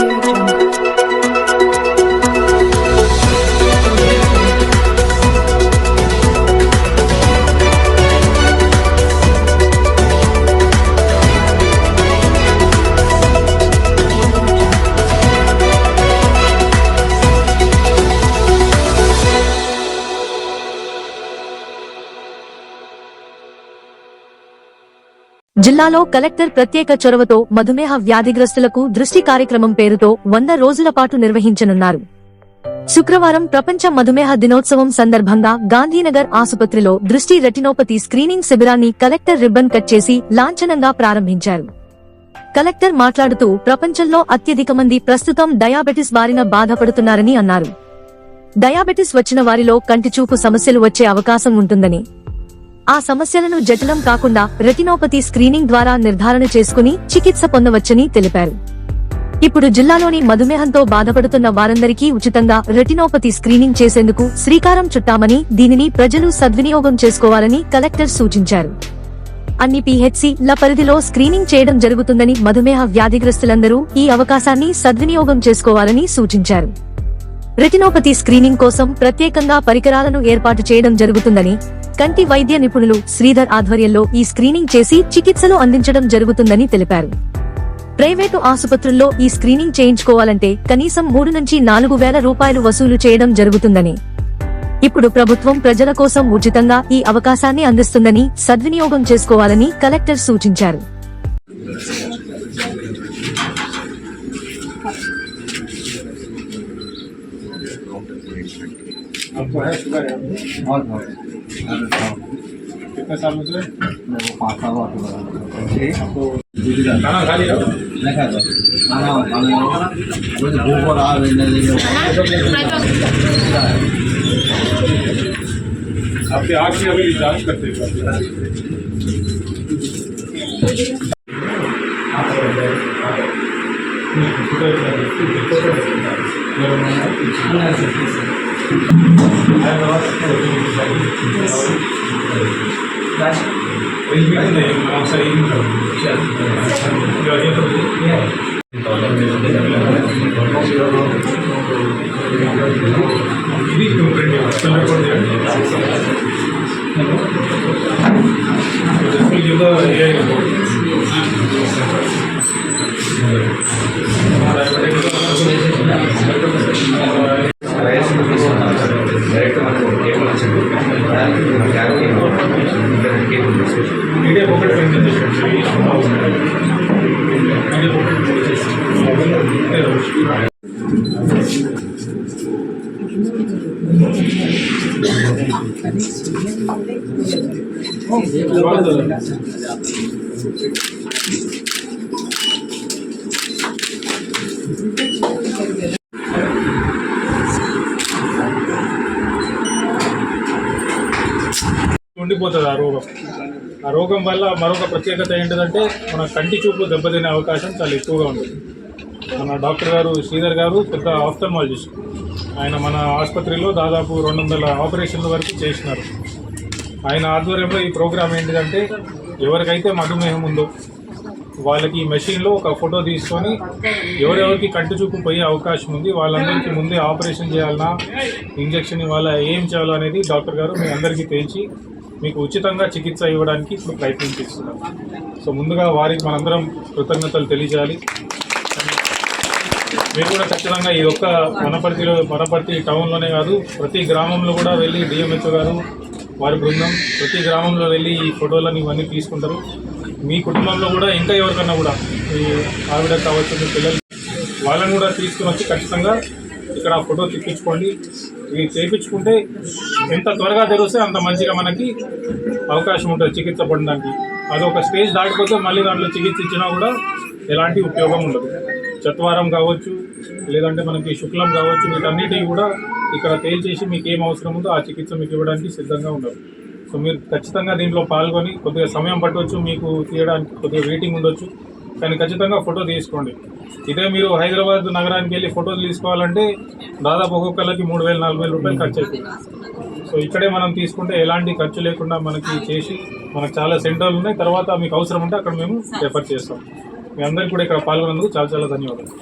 out. జిల్లాలో collector ప్రత్యేక చొరవతో మధుమేహ వ్యాధిగ్రస్తులకు దృష్టి కార్యక్రమం పేరుతో వంద రోజుల పాటు నిర్వహించనున్నారు. శుక్రవారం ప్రపంచ మధుమేహ దినోత్సవం సందర్భంగా గాంధీనగర్ ఆసుపత్రిలో దృష్టి రెటినోపతి స్క్రీనింగ్ శిబిరాన్ని కలెక్టర్ రిబ్బన్ కట్ చేసి లాంఛనంగా ప్రారంభించారు. కలెక్టర్ మాట్లాడుతూ ప్రపంచంలో అత్యధిక మంది ప్రస్తుతం డయాబెటిస్ బారిన బాధపడుతున్నారని అన్నారు. డయాబెటిస్ వచ్చిన వారిలో కంటిచూపు సమస్యలు వచ్చే అవకాశం ఉంటుందని ఆ సమస్యలను జటిలం కాకుండా రెటినోపతి స్క్రీనింగ్ ద్వారా నిర్ధారణ చేసుకుని చికిత్స పొందవచ్చని తెలిపారు. ఇప్పుడు జిల్లాలోని మధుమేహంతో బాధపడుతున్న వారందరికీ ఉచితంగా రెటినోపతి స్క్రీనింగ్ చేసేందుకు శ్రీకారం చుట్టామని దీనిని ప్రజలు సద్వినియోగం చేసుకోవాలని కలెక్టర్ సూచించారు. అన్ని పిహెచ్సి ల పరిధిలో స్క్రీనింగ్ చేయడం జరుగుతుందని మధుమేహ వ్యాధిగ్రస్తులందరూ ఈ అవకాశాన్ని సద్వినియోగం చేసుకోవాలని సూచించారు. రెటినోపతి స్క్రీనింగ్ కోసం ప్రత్యేకంగా పరికరాలను ఏర్పాటు చేయడం జరుగుతుందని కంటి వైద్య నిపుణులు శ్రీధర్ ఆధ్వర్యంలో ఈ స్క్రీనింగ్ చేసి చికిత్సలు అందించడం జరుగుతుందని తెలిపారు. ప్రైవేటు ఆసుపత్రుల్లో ఈ స్క్రీనింగ్ చేయించుకోవాలంటే కనీసం మూడు నుంచి నాలుగు వేల రూపాయలు వసూలు చేయడం జరుగుతుందని. ఇప్పుడు ప్రభుత్వం ప్రజల కోసం ఉచితంగా ఈ అవకాశాన్ని అందిస్తుందని సద్వినియోగం చేసుకోవాలని కలెక్టర్ సూచించారు. कितने साल में मेरे को पाँच साल हुआ तो खाना खा लिया नहीं खाता खाना वो आपके आँख की अभी जाँच करते हैं। क्लास డైరెక్ట్ మనకు టేబుల్ వచ్చింది మీడియా ఒకటి పెయింట్ చేసేసి మీడియా ఒకటి ఉండిపోతుంది ఆ రోగం. ఆ రోగం వల్ల మరొక ప్రత్యేకత ఏంటిదంటే మన కంటి చూపు దెబ్బతినే అవకాశం చాలా ఎక్కువగా ఉంటుంది. మన డాక్టర్ గారు శ్రీధర్ గారు పెద్ద ఆఫ్థల్మాలజిస్ట్. ఆయన మన ఆసుపత్రిలో దాదాపు రెండు వందల ఆపరేషన్ల వరకు చేసినారు. ఆయన ఆధ్వర్యంలో ఈ ప్రోగ్రామ్ ఏంటిదంటే ఎవరికైతే మధుమేహం ఉందో వాళ్ళకి ఈ మెషిన్లో ఒక ఫోటో తీసుకొని ఎవరెవరికి కంటి చూపు పోయే అవకాశం ఉంది వాళ్ళందరికీ ముందే ఆపరేషన్ చేయాలన్నా ఇంజెక్షన్ ఇవ్వాలా ఏం చేయాలో అనేది డాక్టర్ గారు మీ అందరికీ తెలిసి మీకు ఉచితంగా చికిత్స ఇవ్వడానికి ఇప్పుడు ప్రయత్నించిస్తున్నాం సో ముందుగా వారికి మనందరం కృతజ్ఞతలు తెలియజేయాలి. మీరు కూడా ఖచ్చితంగా ఈ ఒక్క వనపర్తిలో వనపర్తి టౌన్లోనే కాదు ప్రతి గ్రామంలో కూడా వెళ్ళి డిఎంహెచ్ఓ గారు వారి బృందం ప్రతి గ్రామంలో వెళ్ళి ఈ ఫోటోలను ఇవన్నీ తీసుకుంటారు. మీ కుటుంబంలో కూడా ఇంకా ఎవరికన్నా కూడా ఈ ఆవిడ కావచ్చు పిల్లలు వాళ్ళని కూడా తీసుకుని వచ్చి ఖచ్చితంగా ఇక్కడ ఆ ఫోటో తెప్పించుకోండి. ఇవి చేయించుకుంటే ఎంత త్వరగా తెరిస్తే అంత మంచిగా మనకి అవకాశం ఉంటుంది చికిత్స పడడానికి అది ఒక స్టేజ్ దాటిపోతే మళ్ళీ దాంట్లో చికిత్స ఇచ్చినా కూడా ఎలాంటి ఉపయోగం ఉండదు. చత్వారం కావచ్చు లేదంటే మనకి శుక్లం కావచ్చు వీటన్నిటివి కూడా ఇక్కడ తేల్చేసి మీకు ఏం అవసరం ఉందో ఆ చికిత్స మీకు ఇవ్వడానికి సిద్ధంగా ఉండదు సో మీరు ఖచ్చితంగా దీంట్లో పాల్గొని కొద్దిగా సమయం పట్టవచ్చు మీకు తీయడానికి కొద్దిగా వెయిటింగ్ ఉండొచ్చు. కానీ ఖచ్చితంగా ఫోటో తీసుకోండి. ఇదే మీరు హైదరాబాద్ నగరానికి వెళ్ళి ఫోటోలు తీసుకోవాలంటే దాదాపు ఒక్కొక్కరికి మూడు వేలు నాలుగు వేల రూపాయలు ఖర్చు అవుతుంది సో ఇక్కడే మనం తీసుకుంటే ఎలాంటి ఖర్చు లేకుండా మనకి చేసి మనకు చాలా సెంటర్లు ఉన్నాయి. తర్వాత మీకు అవసరం ఉంటే అక్కడ మేము రెఫర్ చేస్తాం. మీ అందరికీ కూడా ఇక్కడ పాల్గొన్నందుకు చాలా చాలా ధన్యవాదాలు.